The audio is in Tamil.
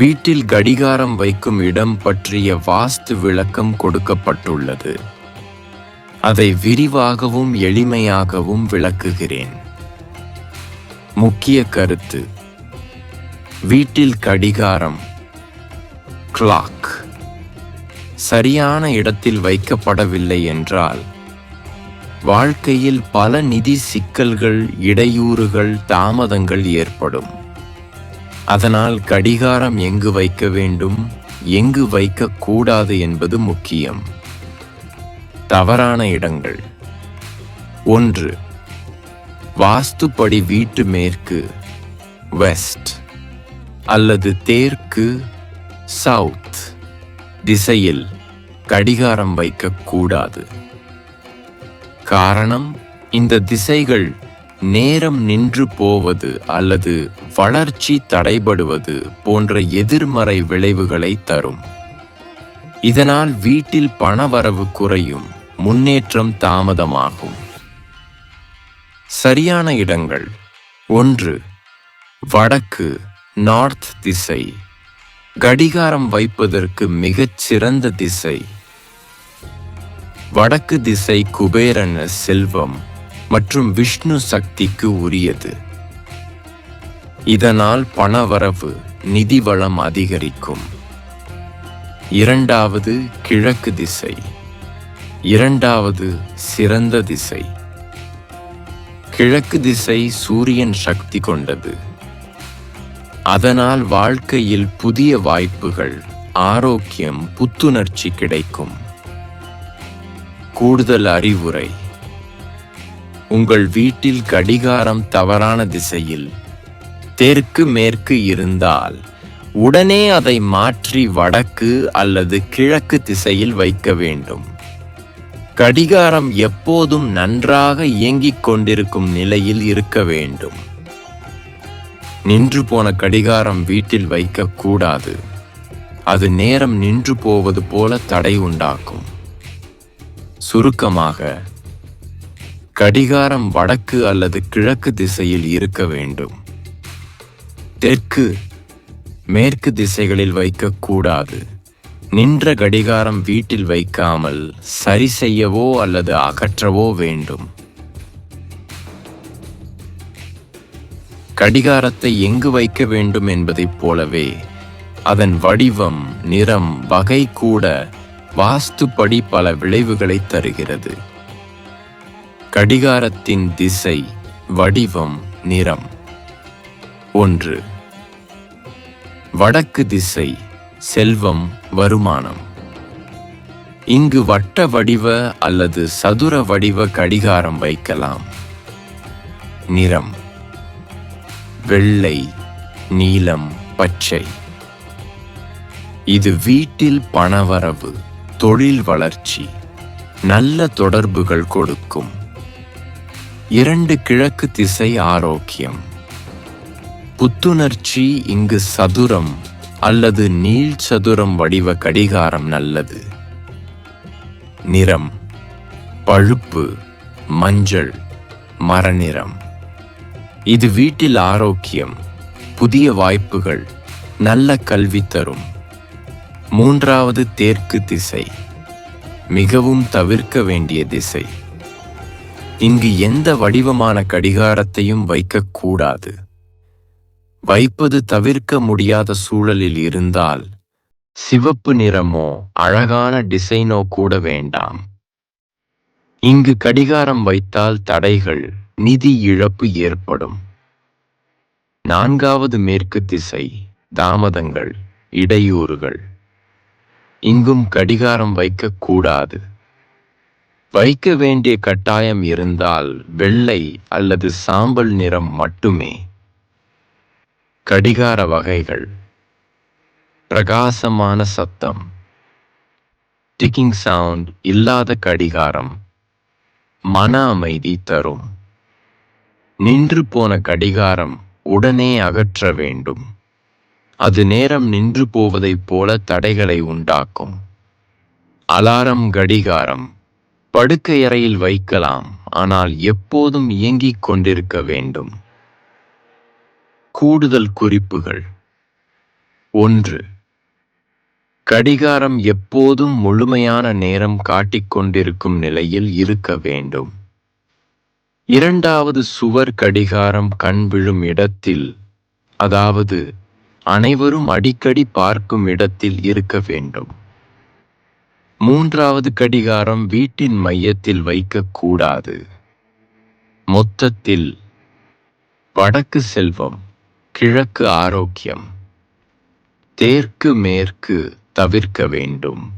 வீட்டில் கடிகாரம் வைக்கும் இடம் பற்றிய வாஸ்து விளக்கம் கொடுக்கப்பட்டுள்ளது. அதை விரிவாகவும் எளிமையாகவும் விளக்குகிறேன். முக்கிய கருத்து. வீட்டில் கடிகாரம் கிளாக் சரியான இடத்தில் வைக்கப்படவில்லை என்றால் வாழ்க்கையில் பல நிதி சிக்கல்கள் இடையூறுகள் தாமதங்கள் ஏற்படும். அதனால் கடிகாரம் எங்கு வைக்க வேண்டும் எங்கு வைக்கக்கூடாது என்பது முக்கியம். தவறான இடங்கள். ஒன்று வாஸ்துப்படி வீட்டு மேற்கு வெஸ்ட் அல்லது தேற்கு சவுத் திசையில் கடிகாரம் வைக்கக்கூடாது காரணம் இந்த திசைகள் நேரம் நின்று போவது அல்லது வளர்ச்சி தடைபடுவது போன்ற எதிர்மறை விளைவுகளை தரும். இதனால் வீட்டில் பணவரவு குறையும் முன்னேற்றம் தாமதமாகும். சரியான இடங்கள். ஒன்று வடக்கு நார்த் திசை. கடிகாரம் வைப்பதற்கு மிகச் சிறந்த திசை. வடக்கு திசை குபேரன செல்வம். மற்றும் விஷ்ணு சக்திக்கு உரியது. இதனால் பணவரவு நிதி வளம் அதிகரிக்கும். இரண்டாவது கிழக்கு திசை. இரண்டாவது சிறந்த திசை. கிழக்கு திசை சூரியன் சக்தி கொண்டது. அதனால் வாழ்க்கையில் புதிய வாய்ப்புகள் ஆரோக்கியம் புத்துணர்ச்சி கிடைக்கும். கூடுதல் அறிவுரை. உங்கள் வீட்டில் கடிகாரம் தவறான திசையில் தெற்கு மேற்கு இருந்தால் உடனே அதை மாற்றி வடக்கு அல்லது கிழக்கு திசையில் வைக்க வேண்டும். கடிகாரம் எப்போதும் நன்றாக இயங்கிக் கொண்டிருக்கும் நிலையில் இருக்க வேண்டும். நின்று போன கடிகாரம் வீட்டில் வைக்கக்கூடாது அது நேரம் நின்று போவது போல தடை உண்டாக்கும். சுருக்கமாக கடிகாரம் வடக்கு அல்லது கிழக்கு திசையில் இருக்க வேண்டும். தெற்கு மேற்கு திசைகளில் வைக்கக்கூடாது. நின்ற கடிகாரம் வீட்டில் வைக்காமல் சரி செய்யவோ அல்லது அகற்றவோ வேண்டும். கடிகாரத்தை எங்கு வைக்க வேண்டும் என்பதைப் போலவே அதன் வடிவம் நிறம் வகை கூட வாஸ்துப்படி பல விளைவுகளை தருகிறது. கடிகாரத்தின் திசை வடிவம் நிறம். ஒன்று. வடக்கு திசை செல்வம் வருமானம். இங்கு வட்ட வடிவ அல்லது சதுர வடிவ கடிகாரம் வைக்கலாம். நிறம். வெள்ளை நீலம் பச்சை. இது வீட்டில் பணவரவு தொழில் வளர்ச்சி நல்ல தொடர்புகள் கொடுக்கும். இரண்டு கிழக்கு திசை ஆரோக்கியம். புத்துணர்ச்சி இங்கு சதுரம் அல்லது நீள் சதுரம் வடிவ கடிகாரம் நல்லது. நிறம் பழுப்பு மஞ்சள் மரநிறம். இது வீட்டில் ஆரோக்கியம் புதிய வாய்ப்புகள் நல்ல கல்வி தரும். மூன்றாவது தேற்கு திசை மிகவும் தவிர்க்க வேண்டிய திசை. இங்கு எந்த வடிவமான கடிகாரத்தையும் வைக்கக்கூடாது. வைப்பது தவிர்க்க முடியாத சூழலில் இருந்தால் சிவப்பு நிறமோ அழகான டிசைனோ கூட வேண்டாம். இங்கு கடிகாரம் வைத்தால் தடைகள் நிதி இழப்பு ஏற்படும். நான்காவது மேற்கு திசை தாமதங்கள் இடையூறுகள். இங்கும் கடிகாரம் வைக்கக்கூடாது. வைக்க வேண்டிய கட்டாயம் இருந்தால் வெள்ளை அல்லது சாம்பல் நிறம் மட்டுமே. கடிகார வகைகள். பிரகாசமான சத்தம். டிக்கிங் சவுண்ட் இல்லாத கடிகாரம். மன அமைதி தரும். நின்று போன கடிகாரம் உடனே அகற்ற வேண்டும். அது நேரம் நின்று போவதைப் போல தடைகளை உண்டாக்கும். அலாரம் கடிகாரம். படுக்கையறையில் வைக்கலாம் ஆனால் எப்போதும் இயங்கிக் கொண்டிருக்க வேண்டும். கூடுதல் குறிப்புகள். ஒன்று. கடிகாரம் எப்போதும் முழுமையான நேரம் காட்டிக்கொண்டிருக்கும் நிலையில் இருக்க வேண்டும். இரண்டாவது சுவர் கடிகாரம் கண் விழும் இடத்தில் அதாவது அனைவரும் அடிக்கடி பார்க்கும் இடத்தில் இருக்க வேண்டும். மூன்றாவது கடிகாரம் வீட்டின் மையத்தில் வைக்கக்கூடாது. மொத்தத்தில் வடக்கு செல்வம் கிழக்கு ஆரோக்கியம் தேற்கு மேற்கு தவிர்க்க வேண்டும்.